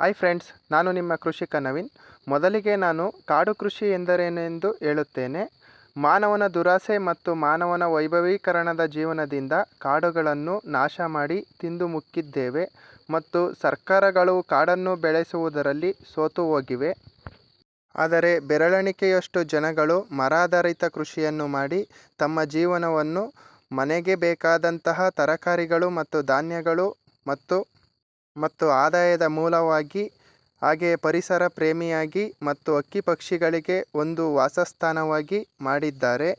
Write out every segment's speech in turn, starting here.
Hi friends ನಾನು ನಿಮ್ಮ ಕೃಷಿಕ ನವೀನ್. ಮೊದಲಿಗೆ ನಾನು ಕಾಡು ಕೃಷಿ ಎಂದರೇನೆಂದು ಹೇಳುತ್ತೇನೆ. ಮಾನವನ ದುರಾಸೆ ಮತ್ತು ಮಾನವನ ವೈಭವೀಕರಣದ ಜೀವನದಿಂದ ಕಾಡುಗಳನ್ನು ನಾಶ ಮಾಡಿ ತಿಂದು ಮುಕ್ಕಿದ್ದೇವೆ ಮತ್ತು ಸರ್ಕಾರಗಳು ಕಾಡನ್ನು ಬೆಳೆಸುವುದರಲ್ಲಿ ಸೋತು ಹೋಗಿವೆ. ಆದರೆ ಬೆರಳೆಣಿಕೆಯಷ್ಟು ಜನಗಳು ಮರಾಧಾರಿತ ಕೃಷಿಯನ್ನು ಮಾಡಿ ತಮ್ಮ ಜೀವನವನ್ನು ಮನೆಗೆ ಬೇಕಾದಂತಹ ತರಕಾರಿಗಳು ಮತ್ತು ಧಾನ್ಯಗಳು ಮತ್ತು ಮತ್ತು ಆದಾಯದ ಮೂಲವಾಗಿ, ಹಾಗೆಯೇ ಪರಿಸರ ಪ್ರೇಮಿಯಾಗಿ ಮತ್ತು ಹಕ್ಕಿ ಪಕ್ಷಿಗಳಿಗೆ ಒಂದು ವಾಸಸ್ಥಾನವಾಗಿ ಮಾಡಿದ್ದಾರೆ.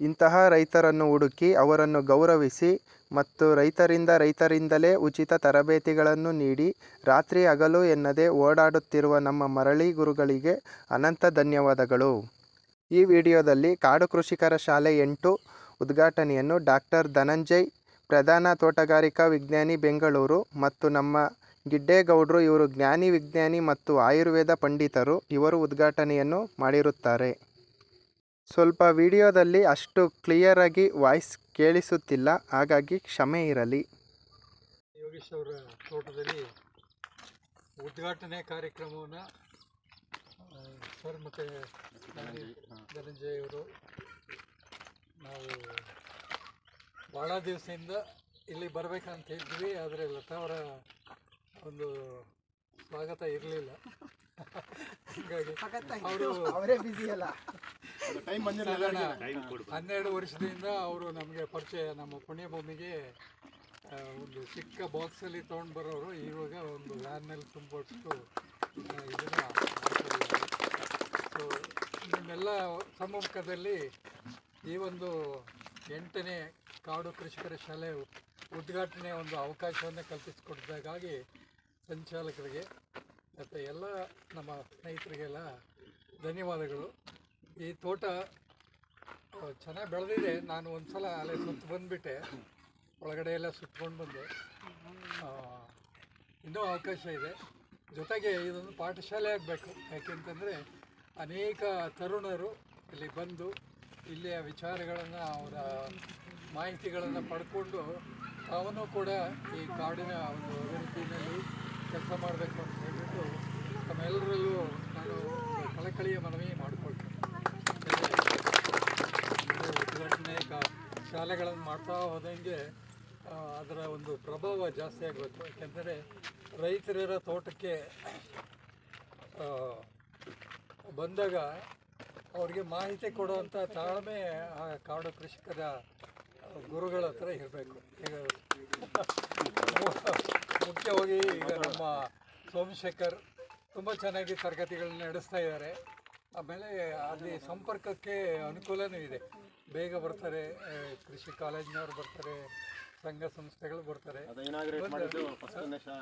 ಇಂತಹ ರೈತರನ್ನು ಹುಡುಕಿ ಅವರನ್ನು ಗೌರವಿಸಿ ಮತ್ತು ರೈತರಿಂದ ರೈತರಿಂದಲೇ ಉಚಿತ ತರಬೇತಿಗಳನ್ನು ನೀಡಿ ರಾತ್ರಿ ಹಗಲು ಎನ್ನದೆ ಓಡಾಡುತ್ತಿರುವ ನಮ್ಮ ಮರಳಿ ಗುರುಗಳಿಗೆ ಅನಂತ ಧನ್ಯವಾದಗಳು. ಈ ವಿಡಿಯೋದಲ್ಲಿ ಕಾಡು ಕೃಷಿಕರ ಶಾಲೆ ಎಂಟು ಉದ್ಘಾಟನೆಯನ್ನು ಡಾಕ್ಟರ್ ಧನಂಜಯ್ ಪ್ರಧಾನ ತೋಟಗಾರಿಕಾ ವಿಜ್ಞಾನಿ ಬೆಂಗಳೂರು ಮತ್ತು ನಮ್ಮ ಗಿಡ್ಡೇಗೌಡ್ರು ಇವರು ಜ್ಞಾನಿ ವಿಜ್ಞಾನಿ ಮತ್ತು ಆಯುರ್ವೇದ ಪಂಡಿತರು. ಇವರು ಉದ್ಘಾಟನೆಯನ್ನು ಮಾಡಿರುತ್ತಾರೆ. ಸ್ವಲ್ಪ ವಿಡಿಯೋದಲ್ಲಿ ಅಷ್ಟು ಕ್ಲಿಯರಾಗಿ ವಾಯ್ಸ್ ಕೇಳಿಸುತ್ತಿಲ್ಲ. ಹಾಗಾಗಿ ಕ್ಷಮೆ ಇರಲಿ. ಯೋಗೇಶ್ ಅವರ ತೋಟದಲ್ಲಿ ಉದ್ಘಾಟನೆ ಕಾರ್ಯಕ್ರಮವನ್ನು ಸರ್ ಮತ್ತು ಧನಂಜಯ್ ಅವರು ನಾವು ಭಾಳ ದಿವಸದಿಂದ ಇಲ್ಲಿ ಬರಬೇಕಂತ ಇದ್ವಿ ಆದರೆ ಲತಾ ಅವರ ಒಂದು ಸ್ವಾಗತ ಇರಲಿಲ್ಲ. ಹೀಗಾಗಿ ಅವರು ಅವರೇ ಟೈಮ್ ಅಲ್ಲ. ಹನ್ನೆರಡು ವರ್ಷದಿಂದ ಅವರು ನಮಗೆ ಪರಿಚಯ ನಮ್ಮ ಪುಣ್ಯಭೂಮಿಗೆ ಒಂದು ಚಿಕ್ಕ ಬಾಕ್ಸಲ್ಲಿ ತೊಗೊಂಡು ಬರೋರು. ಇವಾಗ ಒಂದು ವ್ಯಾನ್ನಲ್ಲಿ ತುಂಬಿಟ್ಟು ಇದನ್ನು ಸೊ ನಿಮ್ಮೆಲ್ಲ ಸಮ್ಮುಖದಲ್ಲಿ ಈ ಒಂದು ಎಂಟನೇ ಕಾಡು ಕೃಷಿಕರ ಶಾಲೆ ಉದ್ಘಾಟನೆ ಒಂದು ಅವಕಾಶವನ್ನು ಕಲ್ಪಿಸಿಕೊಟ್ಟಿದ್ದಕ್ಕಾಗಿ ಸಂಚಾಲಕರಿಗೆ ಮತ್ತು ಎಲ್ಲ ನಮ್ಮ ಸ್ನೇಹಿತರಿಗೆಲ್ಲ ಧನ್ಯವಾದಗಳು. ಈ ತೋಟ ಚೆನ್ನಾಗಿ ಬೆಳೆದಿದೆ. ನಾನು ಒಂದು ಸಲ ಅಲ್ಲೇ ಸುತ್ತ ಬಂದುಬಿಟ್ಟೆ. ಒಳಗಡೆ ಎಲ್ಲ ಸುತ್ತಕೊಂಡು ಬಂದೆ. ಇನ್ನೂ ಅವಕಾಶ ಇದೆ. ಜೊತೆಗೆ ಇದೊಂದು ಪಾಠಶಾಲೆ ಆಗಬೇಕು. ಯಾಕೆಂತಂದರೆ ಅನೇಕ ತರುಣರು ಇಲ್ಲಿ ಬಂದು ಇಲ್ಲಿಯ ವಿಚಾರಗಳನ್ನು ಅವರ ಮಾಹಿತಿಗಳನ್ನು ಪಡ್ಕೊಂಡು ಅವನು ಕೂಡ ಈ ಕಾಡಿನ ಒಂದು ಅಭಿವೃದ್ಧಿನಲ್ಲಿ ಕೆಲಸ ಮಾಡಬೇಕು ಅಂತ ಹೇಳಿಬಿಟ್ಟು ತಮ್ಮೆಲ್ಲರಲ್ಲೂ ನಾನು ಕಳಕಳಿಯ ಮನವಿ ಮಾಡಿಕೊಳ್ತೇನೆ. ಇದು ಉದ್ಘಾಟನೆ ಕಾ ಶಾಲೆಗಳನ್ನು ಮಾಡ್ತಾ ಹೋದಂಗೆ ಅದರ ಒಂದು ಪ್ರಭಾವ ಜಾಸ್ತಿ ಆಗಬೇಕು. ಯಾಕೆಂದರೆ ರೈತರಿರೋ ತೋಟಕ್ಕೆ ಬಂದಾಗ ಅವ್ರಿಗೆ ಮಾಹಿತಿ ಕೊಡುವಂಥ ತಾಳ್ಮೆ ಆ ಕಾಡು ಕೃಷಿಕರ ಗುರುಗಳ ಹತ್ರ ಇರಬೇಕು. ಈಗ ಮುಖ್ಯವಾಗಿ ಈಗ ನಮ್ಮ ಸೋಮಶೇಖರ್ ತುಂಬ ಚೆನ್ನಾಗಿ ತರಗತಿಗಳನ್ನ ನಡೆಸ್ತಾ ಇದ್ದಾರೆ. ಆಮೇಲೆ ಅಲ್ಲಿ ಸಂಪರ್ಕಕ್ಕೆ ಅನುಕೂಲನೂ ಇದೆ. ಬೇಗ ಬರ್ತಾರೆ ಕೃಷಿ ಕಾಲೇಜಿನವರು ಬರ್ತಾರೆ ಸಂಘ ಸಂಸ್ಥೆಗಳು ಬರ್ತಾರೆ.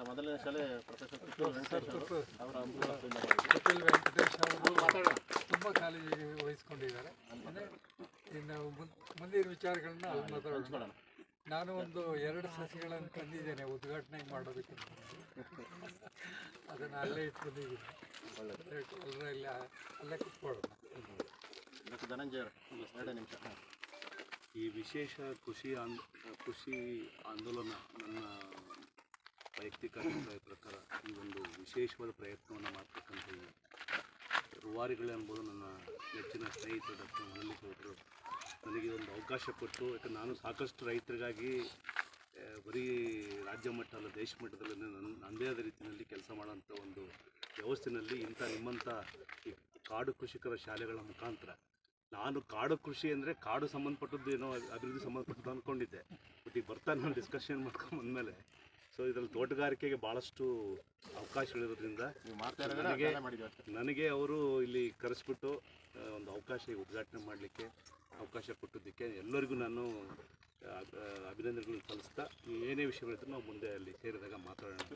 ಮೊದಲನೇ ಶಾಲೆ ವೆಂಕಟೇಶ್ ಅವರು ತುಪ್ಪು- ಅವರ ಅನುಕೂಲದಿಂದ ಕಪಿಲ್ ವೆಂಕಟೇಶ್ ಅವರು ತುಂಬ ಕಾಳಜಿ ವಹಿಸ್ಕೊಂಡಿದ್ದಾರೆ ಅಂದರೆ ಇನ್ನು ಮುನ್- ಮುಂದಿನ ವಿಚಾರಗಳನ್ನ ಮಾತಾಡೋಣ. ನಾನು ಒಂದು ಎರಡು ಸಸಿಗಳನ್ನು ತಂದಿದ್ದೇನೆ ಉದ್ಘಾಟನೆ ಮಾಡೋದಕ್ಕೆ ಅದನ್ನು ಅಲ್ಲೇ ಇಟ್ಕೊಂಡಿದ್ದೀನಿ. ಇಲ್ಲ ಅಲ್ಲೇ ಕುತ್ಕೊಳ್ಳೋಣ. ಧನಂಜಯ ನಿಮಿಷ. ಈ ವಿಶೇಷ ಕೃಷಿ ಆಂದ್ ಕೃಷಿ ಆಂದೋಲನ ನನ್ನ ವೈಯಕ್ತಿಕ ಅಭಿಪ್ರಾಯ ಪ್ರಕಾರ ಈ ಒಂದು ವಿಶೇಷವಾದ ಪ್ರಯತ್ನವನ್ನು ಮಾಡ್ತಕ್ಕಂಥ ರೂವಾರಿಗಳೆಂಬುದು ರೂವಾರಿಗಳೇ ಅನ್ಬೋದು ನನ್ನ ನೆಚ್ಚಿನ ಸ್ನೇಹಿತರು ಡಾಕ್ಟರ್ ಮನಲಿ ಗೌಡರು ನನಗೆ ಒಂದು ಅವಕಾಶ ಕೊಟ್ಟು ಯಾಕಂದ್ರೆ ನಾನು ಸಾಕಷ್ಟು ರೈತರಿಗಾಗಿ ಬರೀ ರಾಜ್ಯ ಮಟ್ಟ ಅಲ್ಲ ದೇಶ ಮಟ್ಟದಲ್ಲಿ ನನ್ನ ನನ್ನದೇ ಆದ ರೀತಿಯಲ್ಲಿ ಕೆಲಸ ಮಾಡೋಂಥ ಒಂದು ವ್ಯವಸ್ಥೆಯಲ್ಲಿ ಇಂಥ ನಿಮ್ಮಂಥ ಈ ಕಾಡು ಕೃಷಿಕರ ಶಾಲೆಗಳ ಮುಖಾಂತರ. ನಾನು ಕಾಡು ಕೃಷಿ ಅಂದರೆ ಕಾಡು ಸಂಬಂಧಪಟ್ಟದ್ದು ಏನೋ ಅಭಿವೃದ್ಧಿ ಸಂಬಂಧಪಟ್ಟದ್ದು ಅಂದ್ಕೊಂಡಿದ್ದೆ ಬಟ್ ಈಗ ಬರ್ತಾ ನಾನು ಡಿಸ್ಕಷನ್ ಮಾಡ್ಕೊಂಡು ಬಂದಮೇಲೆ ಸೊ ಇದರಲ್ಲಿ ತೋಟಗಾರಿಕೆಗೆ ಭಾಳಷ್ಟು ಅವಕಾಶಗಳಿರೋದ್ರಿಂದ ನನಗೆ ನನಗೆ ಅವರು ಇಲ್ಲಿ ಕರೆಸ್ಬಿಟ್ಟು ಒಂದು ಅವಕಾಶ ಉದ್ಘಾಟನೆ ಮಾಡಲಿಕ್ಕೆ ಅವಕಾಶ ಕೊಟ್ಟಿದ್ದಕ್ಕೆ ಎಲ್ಲರಿಗೂ ನಾನು ಅಭಿನಂದನೆಗಳನ್ನ ಸಲ್ಲಿಸ್ತಾ ಏನೇ ವಿಷಯಗಳಿದ್ರು ನಾವು ಮುಂದೆ ಅಲ್ಲಿ ಸೇರಿದಾಗ ಮಾತಾಡೋಣ ಅಂತ